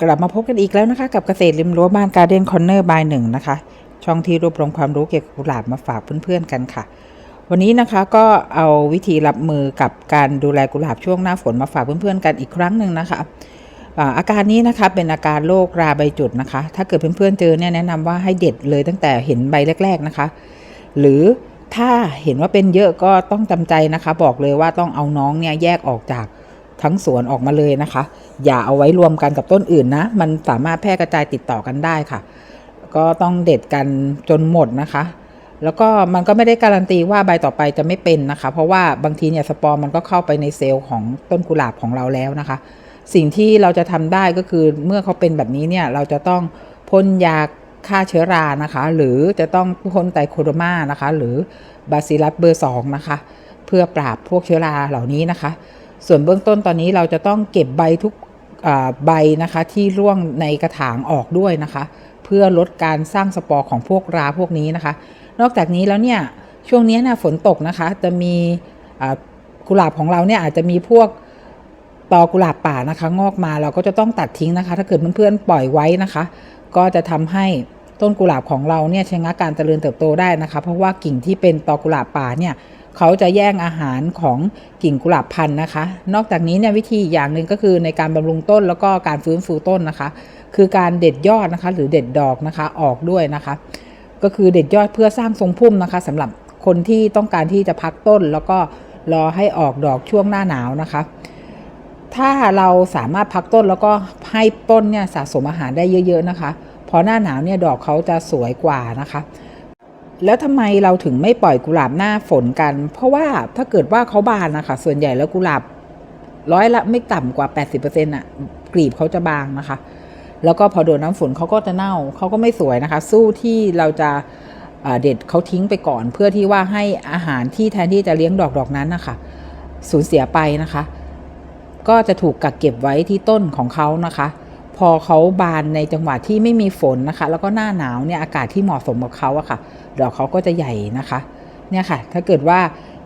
กลับมาพบกันอีกแล้วนะคะ กับเกษตรริมรั้วบ้านการ์เด้นคอนเนอร์บายหนึ่งนะคะ ช่องที่รวบรวมความรู้เกี่ยวกับกุหลาบมาฝากเพื่อนๆกันค่ะ วันนี้นะคะก็เอาวิธีรับมือกับการดูแลกุหลาบช่วงหน้าฝนมาฝากเพื่อนๆกันอีกครั้งหนึ่งนะคะอาอาการนี้นะคะเป็นอาการโรคราใบจุดนะคะ ถ้าเกิดเพื่อนๆเจอเนี่ยแนะนำว่าให้เด็ดเลยตั้งแต่เห็นใบแรก ๆนะคะ หรือถ้าเห็นว่าเป็นเยอะก็ต้องจำใจนะคะ บอกเลยว่าต้องเอาน้องเนี่ยแยกออกจาก ทั้งสวนออกมาเลยนะคะ อย่าเอาไว้รวมกันกับต้นอื่นนะ มันสามารถแพร่กระจายติดต่อกันได้ค่ะ ก็ต้องเด็ดกันจนหมดนะคะแล้วก็มันก็ไม่ได้การันตีว่าใบต่อไปจะไม่เป็นนะคะ เพราะว่าบางทีเนี่ยสปอร์มันก็เข้าไปในเซลล์ของต้นกุหลาบของเราแล้วนะคะ สิ่งที่เราจะทำได้ก็คือเมื่อเขาเป็นแบบนี้เนี่ยเราจะต้องพ่นยาฆ่าเชื้อรานะคะ หรือจะต้องพ่นไตรโคโดมานะคะ หรือบาซิลัสเบอร์2นะคะ เพื่อปราบพวกเชื้อราเหล่านี้นะคะ ส่วนเบื้องต้นตอนนี้เราจะต้องเก็บใบทุกใบนะคะที่ร่วงในกระถางออกด้วยนะคะ เพื่อลดการสร้างสปอร์ของพวกราพวกนี้นะคะ นอกจากนี้แล้วเนี่ยช่วงนี้นะฝนตกนะคะ จะมีกุหลาบของเราเนี่ยอาจจะมีพวกตอกุหลาบป่านะคะ งอกมาเราก็จะต้องตัดทิ้งนะคะ ถ้าเกิดเพื่อนๆปล่อยไว้นะคะ ก็จะทำให้ต้นกุหลาบของเราเนี่ยชะงักการเจริญเติบโตได้นะคะ เพราะว่ากิ่งที่เป็นตอกุหลาบป่าเนี่ย เขาจะแย่งอาหารของกิ่งกุหลาบพันธุ์นะคะ นอกจากนี้เนี่ยวิธีอย่างหนึ่งก็คือในการบำรุงต้นแล้วก็การฟื้นฟูต้นนะคะ คือการเด็ดยอดนะคะ หรือเด็ดดอกนะคะออกด้วยนะคะ ก็คือเด็ดยอดเพื่อสร้างทรงพุ่มนะคะสำหรับคนที่ต้องการที่จะพักต้น แล้วก็รอให้ออกดอกช่วงหน้าหนาวนะคะ ถ้าเราสามารถพักต้นแล้วก็ให้ต้นเนี่ยสะสมอาหารได้เยอะ ๆนะคะพอหน้าหนาวเนี่ยดอกเขาจะสวยกว่านะคะ แล้วทำไมเราถึงไม่ปล่อยกุหลาบหน้าฝนกัน เพราะว่าถ้าเกิดว่าเขาบานนะคะส่วนใหญ่แล้วกุหลาบร้อยละไม่ต่ำกว่า 80%อะกลีบเขาจะบางนะคะ แล้วก็พอโดนน้ำฝนเขาก็จะเน่าเขาก็ไม่สวยนะคะ สู้ที่เราจะเด็ดเขาทิ้งไปก่อน เพื่อที่ว่าให้อาหารที่แทนที่จะเลี้ยงดอกดอกนั้นนะคะสูญเสียไปนะคะ ก็จะถูกกักเก็บไว้ที่ต้นของเขานะคะ พอเขาบานในจังหวะที่ไม่มีฝนนะคะ แล้วก็หน้าหนาวเนี่ยอากาศที่เหมาะสมกับเขาอะค่ะดอกเขาก็จะใหญ่นะคะเนี่ยค่ะ ถ้าเกิดว่า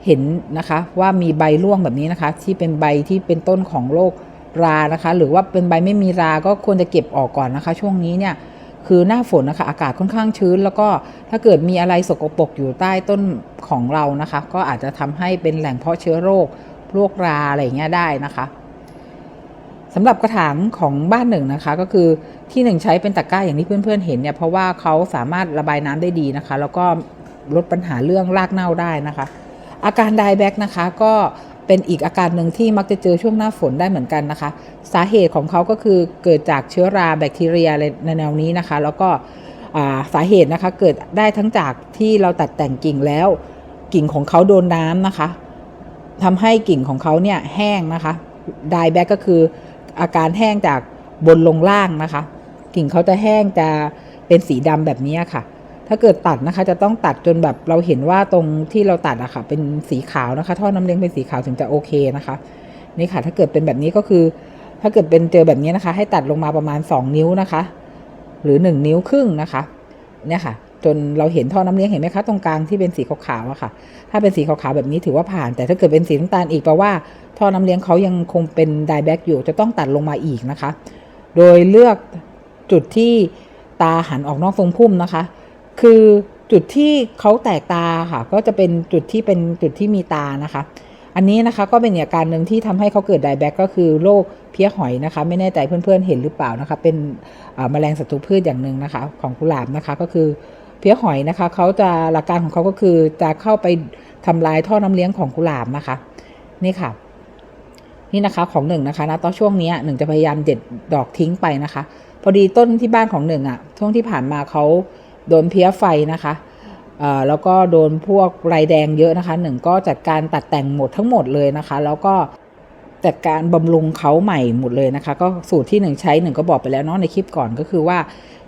เห็นนะคะว่ามีใบร่วงแบบนี้นะคะ ที่เป็นใบที่เป็นต้นของโรครานะคะ หรือว่าเป็นใบไม่มีราก็ควรจะเก็บออกก่อนนะคะ ช่วงนี้เนี่ยคือหน้าฝนนะคะ อากาศค่อนข้างชื้น แล้วก็ถ้าเกิดมีอะไรสกปรกอยู่ใต้ต้นของเรานะคะ ก็อาจจะทำให้เป็นแหล่งเพาะเชื้อโรคโรคราอะไรเงี้ยได้นะคะ สำหรับกระถางของบ้านหนึ่งนะคะ ก็คือที่หนึ่งใช้เป็นตะกร้าอย่างที่เพื่อนๆเห็นเนี่ยเพราะว่าเขาสามารถระบายน้ำได้ดีนะคะ แล้วก็ลดปัญหาเรื่องรากเน่าได้นะคะ อาการไดแบ็กนะคะก็เป็นอีกอาการหนึ่งที่มักจะเจอช่วงหน้าฝนได้เหมือนกันนะคะ สาเหตุของเขาก็คือเกิดจากเชื้อราแบคทีเรียในแนวนี้นะคะ แล้วก็สาเหตุนะคะเกิดได้ทั้งจากที่เราตัดแต่งกิ่งแล้ว กิ่งของเขาโดนน้ำนะคะทำให้กิ่งของเขาเนี่ยแห้งนะคะไดแบ็กก็คือ อาการแห้งจากบนลงล่างนะคะ กิ่งเขาจะแห้งจะเป็นสีดำแบบนี้ค่ะ ถ้าเกิดตัดนะคะ จะต้องตัดจนแบบเราเห็นว่าตรงที่เราตัดอะค่ะ เป็นสีขาวนะคะ ท่อน้ำเลี้ยงเป็นสีขาวถึงจะโอเคนะคะ นี่ค่ะ ถ้าเกิดเป็นแบบนี้ก็คือ ถ้าเกิดเป็นเจอแบบนี้นะคะ ให้ตัดลงมาประมาณ 2 นิ้วนะคะ หรือ 1 นิ้วครึ่งนะคะ เนี่ยค่ะ จนเราเห็นท่อน้ำเลี้ยงเห็นไหมคะตรงกลางที่เป็นสีขาวๆอะค่ะ ถ้าเป็นสีขาวๆแบบนี้ถือว่าผ่าน แต่ถ้าเกิดเป็นสีน้ำตาลอีกแปลว่า ท่อน้ำเลี้ยงเขายังคงเป็นไดแบ็กอยู่จะต้องตัดลงมาอีกนะคะ โดยเลือกจุดที่ตาหันออกนอกทรงพุ่มนะคะ คือจุดที่เขาแตกตาค่ะก็จะเป็นจุดที่เป็นจุดที่มีตานะคะ อันนี้นะคะก็เป็นอาการหนึ่งที่ทำให้เขาเกิดไดแบ็กก็คือโรคเพี้ยหอยนะคะ ไม่แน่ใจเพื่อนๆเห็นหรือเปล่านะคะ เป็นแมลงศัตรูพืชอย่างหนึ่งนะคะ ของกุหลาบนะคะก็คือ เพี้ยหอยนะคะเขาจะหลักการของเขาก็คือจะเข้าไปทำลายท่อน้ำเลี้ยงของกุหลาบนะคะ นี่ค่ะ นี่นะคะของหนึ่งนะคะนะตอนช่วงนี้หนึ่งจะพยายามเด็ดดอกทิ้งไปนะคะ พอดีต้นที่บ้านของหนึ่งอะช่วงที่ผ่านมาเขาโดนเพี้ยไฟนะคะเออแล้วก็โดนพวกไรแดงเยอะนะคะหนึ่งก็จัดการตัดแต่งหมดทั้งหมดเลยนะคะ แล้วก็จัดการบำรุงเขาใหม่หมดเลยนะคะ ก็สูตรที่หนึ่งใช้หนึ่งก็บอกไปแล้วเนาะในคลิปก่อนก็คือว่า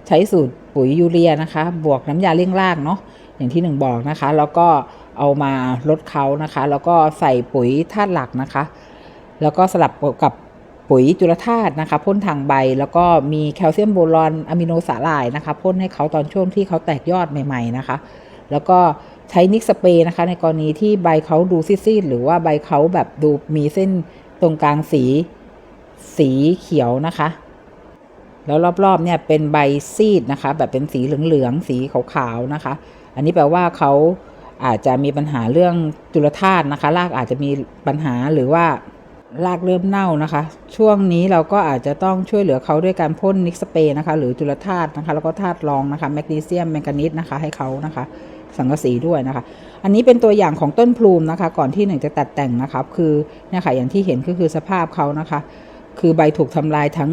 ใช้สูตรปุ๋ยยูเรียนะคะ บวกน้ำยาเลี้ยงรากเนาะอย่างที่หนึ่งบอกนะคะ แล้วก็เอามาลดเขานะคะ แล้วก็ใส่ปุ๋ยธาตุหลักนะคะ แล้วก็สลับกับปุ๋ยจุลธาตุนะคะ พ่นทางใบแล้วก็มีแคลเซียมโบรอนอะมิโนสาหร่ายนะคะพ่นให้เขาตอนช่วงที่เขาแตกยอดใหม่ๆนะคะ แล้วก็ใช้นิกสเปรย์นะคะ ในกรณีที่ใบเขาดูซีดๆหรือว่าใบเขาแบบดูมีเส้นตรงกลางสีสีเขียวนะคะ แล้วรอบๆเนี่ยเป็นใบซีดนะคะ แบบเป็นสีเหลืองๆสีขาวๆนะคะ อันนี้แปลว่าเขาอาจจะมีปัญหาเรื่องจุลธาตุนะคะ รากอาจจะมีปัญหาหรือว่ารากเริ่มเน่านะคะ ช่วงนี้เราก็อาจจะต้องช่วยเหลือเขาด้วยการพ่นนิกสเปรย์นะคะ หรือจุลธาตุนะคะ แล้วก็ธาตุรองนะคะแมกนีเซียมแมงกานีสนะคะให้เขานะคะ สังกะสีด้วยนะคะ อันนี้เป็นตัวอย่างของต้นพลูมนะคะ ก่อนที่หนึ่งจะตัดแต่งนะคะคือเนี่ยค่ะอย่างที่เห็นก็คือสภาพเขานะคะ คือใบถูกทำลายทั้ง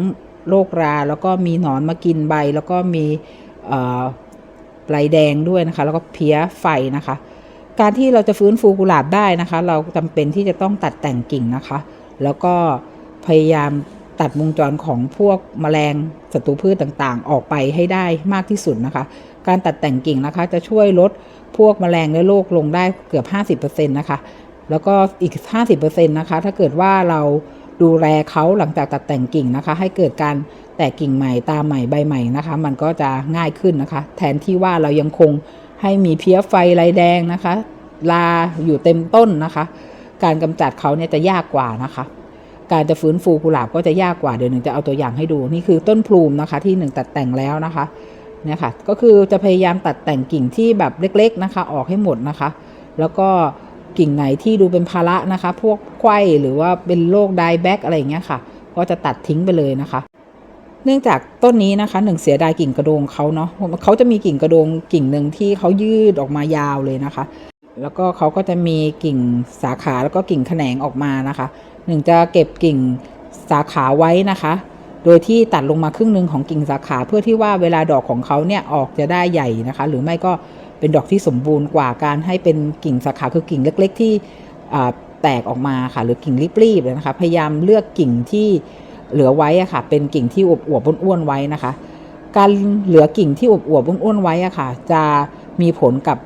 โรครา แล้วก็มีหนอนมากินใบ แล้วก็มีเอ่อลายแดงด้วยนะคะ แล้วก็เพี้ยไฟนะคะ การที่เราจะฟื้นฟูกุหลาบได้นะคะ เราจำเป็นที่จะต้องตัดแต่งกิ่งนะคะ แล้วก็พยายามตัดวงจรของพวกแมลงศัตรูพืชต่างๆ ออกไปให้ได้มากที่สุดนะคะ การตัดแต่งกิ่งนะคะ จะช่วยลดพวกแมลงและโรคลงได้เกือบ 50%นะคะ แล้วก็อีก 50%นะคะ ถ้าเกิดว่าเรา ดูแลเขาหลังจากตัดแต่งกิ่งนะคะ ให้เกิดการแตกกิ่งใหม่ตาใหม่ใบใหม่นะคะ มันก็จะง่ายขึ้นนะคะ แทนที่ว่าเรายังคงให้มีเพี้ยไฟลายแดงนะคะ ลาอยู่เต็มต้นนะคะ การกำจัดเขาเนี่ยจะยากกว่านะคะ การจะฟื้นฟูกุหลาบก็จะยากกว่าเดี๋ยวหนึ่งจะเอาตัวอย่างให้ดูนี่คือต้นพลูมนะคะ ที่หนึ่งตัดแต่งแล้วนะคะเนี่ยค่ะก็คือจะพยายามตัดแต่งกิ่งที่แบบเล็ก ๆนะคะ ออกให้หมดนะคะ แล้วก็ กิ่งไหนที่ดูเป็นภาระนะคะ พวกไข้หรือว่าเป็นโรคไดแบกอะไรอย่างเงี้ยค่ะ ก็จะตัดทิ้งไปเลยนะคะ เนื่องจากต้นนี้นะคะหนึ่งเสียดายกิ่งกระโดงเขาเนาะเขาจะมีกิ่งกระโดงกิ่งหนึ่งที่เขายืดออกมายาวเลยนะคะ แล้วก็เขาก็จะมีกิ่งสาขาแล้วก็กิ่งแขนงออกมานะคะหนึ่งจะเก็บกิ่งสาขาไว้นะคะ โดยที่ตัดลงมาครึ่งหนึ่งของกิ่งสาขาเพื่อที่ว่าเวลาดอกของเขาเนี่ยออกจะได้ใหญ่นะคะ หรือไม่ก็ เป็นดอกที่สมบูรณ์กว่าการให้เป็นกิ่งสาขาคือกิ่งเล็ก ๆ ที่แตกออกมาค่ะหรือกิ่งรีบๆเลยนะคะพยายามเลือกกิ่งที่เหลือไว้อะค่ะ เป็นกิ่งที่อวบอ้วนๆไว้นะคะ การเหลือกิ่งที่อวบอ้วนๆไว้อะค่ะ จะมีผลกับ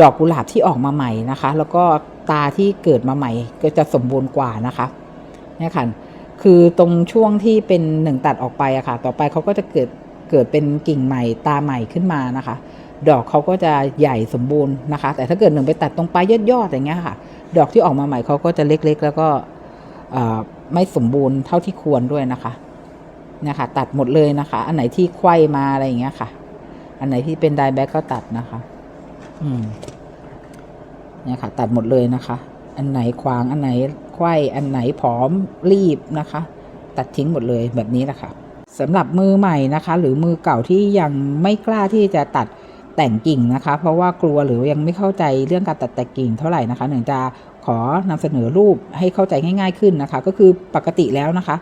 ดอกกุหลาบที่ออกมาใหม่นะคะ แล้วก็ตาที่เกิดมาใหม่ก็จะสมบูรณ์กว่านะคะเนี่ยค่ะคือตรงช่วงที่เป็นหนึ่งตัดออกไปอะค่ะ ต่อไปเขาก็จะเกิดเกิดเป็นกิ่งใหม่ตาใหม่ขึ้นมานะคะ ดอกเขาก็จะใหญ่สมบูรณ์นะคะ แต่ถ้าเกิดหนึ่งไปตัดตรงปลายยอดๆอย่างเงี้ยค่ะ ดอกที่ออกมาใหม่เขาก็จะเล็กๆ แล้วก็ไม่สมบูรณ์เท่าที่ควรด้วยนะคะเนี่ยค่ะตัดหมดเลยนะคะ อันไหนที่ไขว้มาอะไรอย่างเงี้ยค่ะ อันไหนที่เป็นไดแบ็กก็ตัดนะคะ อืมเนี่ยค่ะ ตัดหมดเลยนะคะ อันไหนขวางอันไหนไขว้อันไหนผอมรีบนะคะ ตัดทิ้งหมดเลยแบบนี้แหละค่ะสำหรับมือใหม่นะคะ หรือมือเก่าที่ยังไม่กล้าที่จะตัด แต่งกิ่งนะคะ เพราะว่ากลัวหรือยังไม่เข้าใจเรื่องการตัดแต่งกิ่งเท่าไหร่นะคะหนึ่งจะขอนำเสนอรูปให้เข้าใจง่าย ๆขึ้นนะคะ ก็คือปกติแล้วนะคะ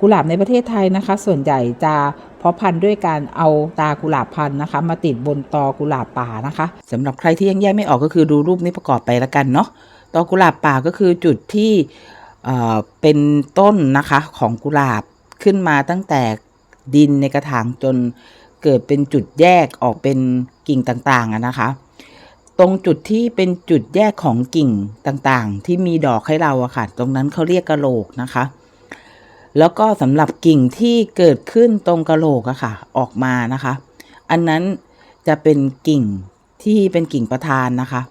กุหลาบในประเทศไทยนะคะ ส่วนใหญ่จะเพาะพันธุ์ด้วยการเอาตากุหลาบพันธุ์นะคะ มาติดบนตอกุหลาบป่านะคะสำหรับใครที่ยังแยกไม่ออกก็คือดูรูปนี้ประกอบไปละกันเนาะตอกุหลาบป่าก็คือจุดที่เเป็นต้นนะคะของกุหลาบขึ้นมาตั้งแต่ดินในกระถางจน เกิดเป็นจุดแยกออกเป็นกิ่งต่างๆนะคะ ตรงจุดที่เป็นจุดแยกของกิ่งต่างๆ ที่มีดอกให้เราอะค่ะ ตรงนั้นเขาเรียกกะโหลกนะคะ แล้วก็สำหรับกิ่งที่เกิดขึ้นตรงกะโหลกอะค่ะ ออกมานะคะ อันนั้นจะเป็นกิ่งที่เป็นกิ่งประธานนะคะ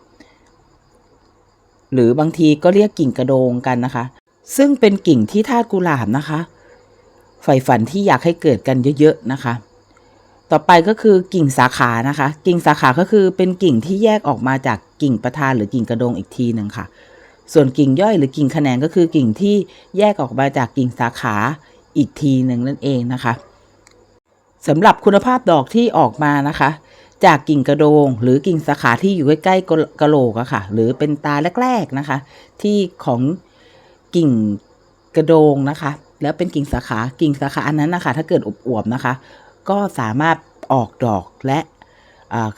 หรือบางทีก็เรียกกิ่งกระโดงกันนะคะ ซึ่งเป็นกิ่งที่ธาตุกุหลาบนะคะใฝ่ฝันที่อยากให้เกิดกันเยอะๆนะคะ ต่อไปก็คือกิ่งสาขานะคะ กิ่งสาขาก็คือเป็นกิ่งที่แยกออกมาจากกิ่งประธานหรือกิ่งกระโดงอีกทีหนึ่งค่ะ ส่วนกิ่งย่อยหรือกิ่งแขนงก็คือกิ่งที่แยกออกมาจากกิ่งสาขาอีกทีหนึ่งนั่นเองนะคะสำหรับคุณภาพดอกที่ออกมานะคะ จากกิ่งกระโดง หรือกิ่งสาขาที่อยู่ใกล้ๆกะกะโหลกอะค่ะ หรือเป็นตาแรกๆนะคะ ที่ของกิ่งกระโดงนะคะ แล้วเป็นกิ่งสาขากิ่งสาขาอันนั้นนะคะ ถ้าเกิดอวบๆนะคะ ก็สามารถออกดอกและ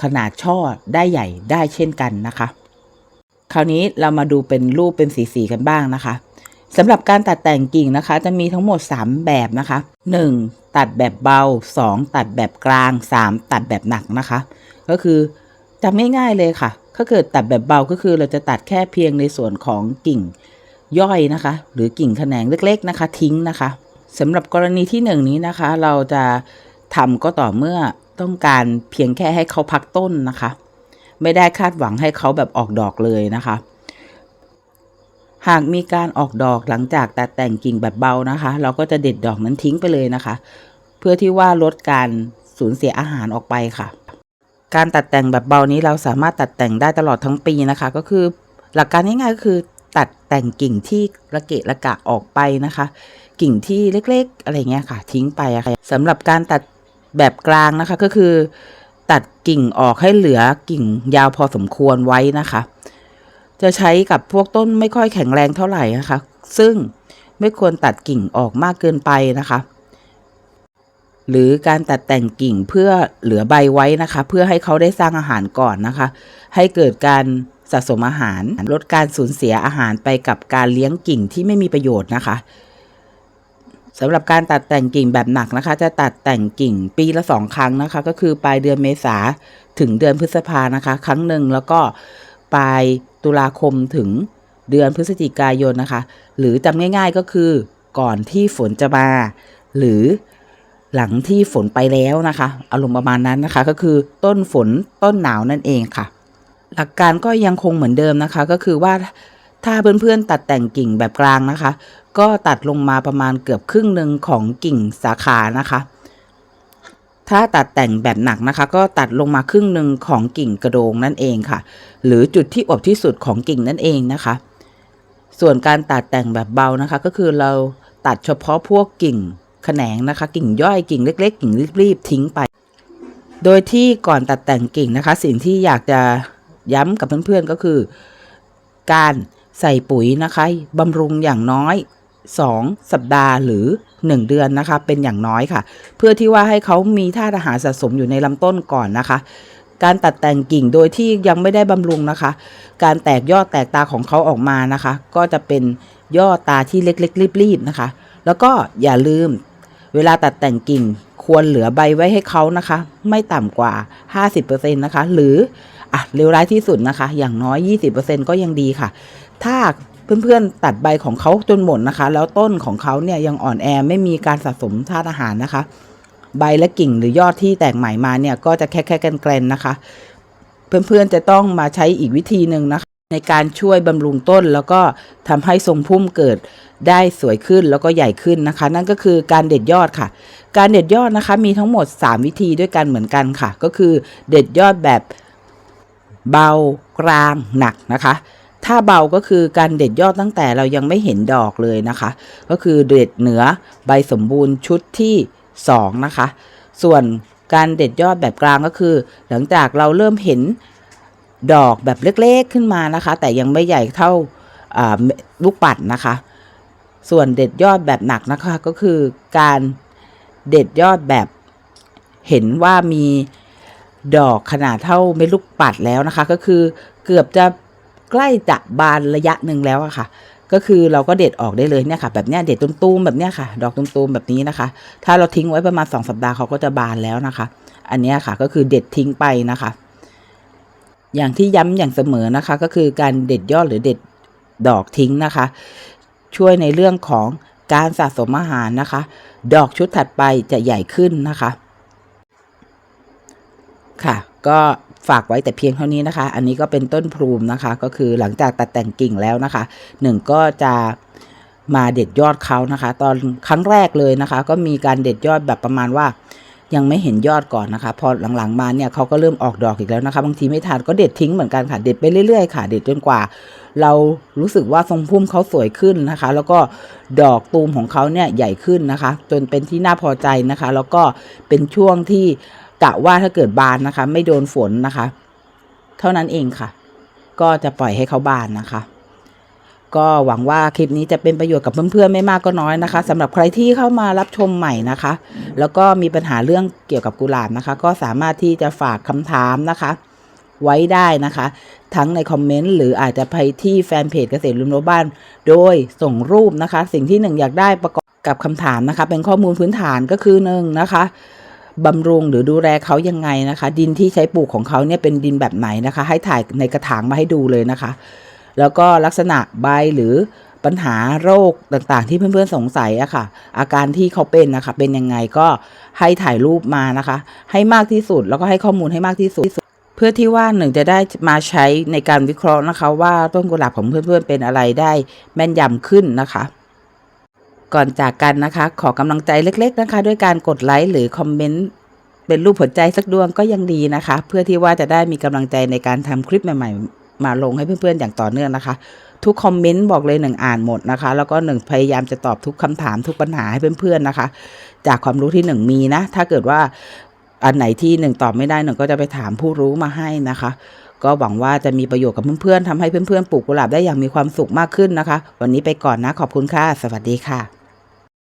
ขนาดช่อได้ใหญ่ได้เช่นกันนะคะ คราวนี้เรามาดูเป็นรูปเป็นสีๆกันบ้างนะคะสำหรับการตัดแต่งกิ่งนะคะ จะมีทั้งหมด 3 แบบนะคะ 1. ตัดแบบเบา 2. ตัดแบบกลาง 3. ตัดแบบหนักนะคะ ก็คือจำง่ายๆเลยค่ะถ้าเกิดตัดแบบเบาก็คือเราจะตัดแค่เพียงในส่วนของกิ่งย่อยนะคะ หรือกิ่งแขนงเล็กๆนะคะ ทิ้งนะคะสำหรับกรณีที่หนึ่งนี้นะคะ เราจะ ทำก็ต่อเมื่อต้องการเพียงแค่ให้เขาพักต้นนะคะ ไม่ได้คาดหวังให้เขาแบบออกดอกเลยนะคะ หากมีการออกดอกหลังจากตัดแต่งกิ่งแบบเบานะคะ เราก็จะเด็ดดอกนั้นทิ้งไปเลยนะคะ เพื่อที่ว่าลดการสูญเสียอาหารออกไปค่ะ การตัดแต่งแบบเบานี้เราสามารถตัดแต่งได้ตลอดทั้งปีนะคะ ก็คือหลักการง่ายๆก็คือตัดแต่งกิ่งที่ระเกะระกะออกไปนะคะ กิ่งที่เล็กๆ อะไรเงี้ยค่ะ ทิ้งไปอะค่ะสำหรับการตัด แบบกลางนะคะก็คือ ตัดกิ่งออกให้เหลือกิ่งยาวพอสมควรไว้นะคะ จะใช้กับพวกต้นไม่ค่อยแข็งแรงเท่าไหร่นะคะ ซึ่งไม่ควรตัดกิ่งออกมากเกินไปนะคะ หรือการตัดแต่งกิ่งเพื่อเหลือใบไว้นะคะ เพื่อให้เขาได้สร้างอาหารก่อนนะคะ ให้เกิดการสะสมอาหาร ลดการสูญเสียอาหารไปกับการเลี้ยงกิ่งที่ไม่มีประโยชน์นะคะ สำหรับการตัดแต่งกิ่งแบบหนักนะคะ จะตัดแต่งกิ่งปีละสองครั้งนะคะ ก็คือปลายเดือนเมษาถึงเดือนพฤษภานะคะ ครั้งหนึ่งแล้วก็ปลายตุลาคมถึงเดือนพฤศจิกายนนะคะ หรือจำง่าย ๆก็คือก่อนที่ฝนจะมา หรือหลังที่ฝนไปแล้วนะคะ อารมณ์ประมาณนั้นนะคะ ก็คือต้นฝนต้นหนาวนั่นเองค่ะ หลักการก็ยังคงเหมือนเดิมนะคะ ก็คือว่า ถ้าเพื่อนๆตัดแต่งกิ่งแบบกลางนะคะ ก็ตัดลงมาประมาณเกือบครึ่งหนึ่งของกิ่งสาขานะคะ ถ้าตัดแต่งแบบหนักนะคะ ก็ตัดลงมาครึ่งหนึ่งของกิ่งกระโดงนั่นเองค่ะ หรือจุดที่อวบที่สุดของกิ่งนั่นเองนะคะ ส่วนการตัดแต่งแบบเบานะคะ ก็คือเราตัดเฉพาะพวกกิ่งแขนงนะคะ กิ่งย่อยกิ่งเล็ก ๆ กิ่งรีบๆทิ้งไป โดยที่ก่อนตัดแต่งกิ่งนะคะ สิ่งที่อยากจะย้ำกับเพื่อนๆก็คือ การ ใส่ปุ๋ยนะคะบำรุงอย่างน้อย 2 สัปดาห์หรือ 1 เดือนนะคะ เป็นอย่างน้อยค่ะ เพื่อที่ว่าให้เขามีธาตุอาหารสะสมอยู่ในลำต้นก่อนนะคะ การตัดแต่งกิ่งโดยที่ยังไม่ได้บำรุงนะคะ การแตกยอดแตกตาของเขาออกมานะคะ ก็จะเป็นยอดตาที่เล็กๆรีบๆนะคะ แล้วก็อย่าลืมเวลาตัดแต่งกิ่งควรเหลือใบไว้ให้เขานะคะ ไม่ต่ำกว่า 50%นะคะ หรือ อะเลวร้ายที่สุดนะคะ อย่างน้อย 20%ก็ยังดีค่ะ ถ้าเพื่อนๆตัดใบของเขาจนหมดนะคะ แล้วต้นของเขาเนี่ยยังอ่อนแอไม่มีการสะสมธาตุอาหารนะคะ ใบและกิ่งหรือยอดที่แตกใหม่มาเนี่ยก็จะแค่แค่กันแกลนนะคะ เพื่อนๆจะต้องมาใช้อีกวิธีหนึ่งนะคะ ในการช่วยบำรุงต้นแล้วก็ทำให้ทรงพุ่มเกิดได้สวยขึ้นแล้วก็ใหญ่ขึ้นนะคะ นั่นก็คือการเด็ดยอดค่ะ การเด็ดยอดนะคะมีทั้งหมด 3 วิธีด้วยกันเหมือนกันค่ะ ก็คือเด็ดยอดแบบ เบากลางหนักนะคะ ถ้าเบาก็คือการเด็ดยอดตั้งแต่เรายังไม่เห็นดอกเลยนะคะ ก็คือเด็ดเหนือใบสมบูรณ์ชุดที่ 2 นะคะ ส่วนการเด็ดยอดแบบกลางก็คือ หลังจากเราเริ่มเห็นดอกแบบเล็กๆขึ้นมานะคะ แต่ยังไม่ใหญ่เท่าอ่าลูกปัดนะคะ ส่วนเด็ดยอดแบบหนักนะคะก็คือการเด็ดยอดแบบเห็นว่ามี ดอกขนาดเท่าเม็ดลูกปัดแล้วนะคะ ก็คือเกือบจะใกล้จะบานระยะหนึ่งแล้วอะค่ะ ก็คือเราก็เด็ดออกได้เลยเนี่ยค่ะ แบบเนี้ยเด็ดตุ้มๆแบบเนี้ยค่ะ ดอกตุ้มๆแบบนี้นะคะ ถ้าเราทิ้งไว้ประมาณสองสัปดาห์เขาก็จะบานแล้วนะคะ อันนี้ค่ะก็คือเด็ดทิ้งไปนะคะ อย่างที่ย้ำอย่างเสมอนะคะ ก็คือการเด็ดยอดหรือเด็ดดอกทิ้งนะคะ ช่วยในเรื่องของการสะสมอาหารนะคะ ดอกชุดถัดไปจะใหญ่ขึ้นนะคะ ค่ะ ก็ฝากไว้แต่เพียงเท่านี้นะคะ อันนี้ก็เป็นต้นพลูมนะคะ ก็คือหลังจากตัดแต่งกิ่งแล้วนะคะหนึ่งก็จะมาเด็ดยอดเขานะคะ ตอนครั้งแรกเลยนะคะ ก็มีการเด็ดยอดแบบประมาณว่า ยังไม่เห็นยอดก่อนนะคะ พอหลังๆมาเนี่ยเขาก็เริ่มออกดอกอีกแล้วนะคะ บางทีไม่ทานก็เด็ดทิ้งเหมือนกันค่ะ เด็ดไปเรื่อยๆค่ะ เด็ดจนกว่า เรารู้สึกว่าทรงพุ่มเขาสวยขึ้นนะคะ แล้วก็ดอกตูมของเขาเนี่ยใหญ่ขึ้นนะคะ จนเป็นที่น่าพอใจนะคะ แล้วก็เป็นช่วงที่ กะว่าถ้าเกิดบานนะคะ ไม่โดนฝนนะคะ เท่านั้นเองค่ะ ก็จะปล่อยให้เขาบานนะคะ ก็หวังว่าคลิปนี้จะเป็นประโยชน์กับเพื่อนๆไม่มากก็น้อยนะคะสำหรับใครที่เข้ามารับชมใหม่นะคะ แล้วก็มีปัญหาเรื่องเกี่ยวกับกุหลาบนะคะ ก็สามารถที่จะฝากคำถามนะคะ ไว้ได้นะคะ ทั้งในคอมเมนต์หรืออาจจะไปที่แฟนเพจเกษตรลุมโรบ้าน โดยส่งรูปนะคะ สิ่งที่หนึ่งอยากได้ประกอบกับคำถามนะคะ เป็นข้อมูลพื้นฐานก็คือหนึ่งนะคะ บำรุงหรือดูแลเขายังไงนะคะ ดินที่ใช้ปลูกของเขาเนี่ยเป็นดินแบบไหนนะคะ ให้ถ่ายในกระถางมาให้ดูเลยนะคะ แล้วก็ลักษณะใบหรือปัญหาโรคต่างๆ ที่เพื่อนๆสงสัยอะค่ะ อาการที่เขาเป็นนะคะ เป็นยังไงก็ให้ถ่ายรูปมานะคะ ให้มากที่สุดแล้วก็ให้ข้อมูลให้มากที่สุด เพื่อที่ว่าหนึ่งจะได้มาใช้ในการวิเคราะห์นะคะ ว่าต้นกุหลาบของเพื่อนๆเป็นอะไรได้แม่นยำขึ้นนะคะ ก่อนจากกันนะคะ ขอกำลังใจเล็ก ๆนะคะ ด้วยการกดไลค์หรือคอมเมนต์เป็นรูปหัวใจสักดวงก็ยังดีนะคะ เพื่อที่ว่าจะได้มีกำลังใจในการทำคลิปใหม่ ๆ มาลงให้เพื่อนๆอย่างต่อเนื่องนะคะ ทุกคอมเมนต์บอกเลยหนึ่งอ่านหมดนะคะ แล้วก็หนึ่งพยายามจะตอบทุกคำถามทุกปัญหาให้เพื่อนๆนะคะ จากความรู้ที่หนึ่งมีนะ ถ้าเกิดว่าอันไหนที่หนึ่งตอบไม่ได้หนึ่งก็จะไปถามผู้รู้มาให้นะคะ ก็หวังว่าจะมีประโยชน์กับเพื่อนๆทำให้เพื่อนๆปลูกกุหลาบได้อย่างมีความสุขมากขึ้นนะคะ วันนี้ไปก่อนนะขอบคุณค่ะ สวัสดีค่ะ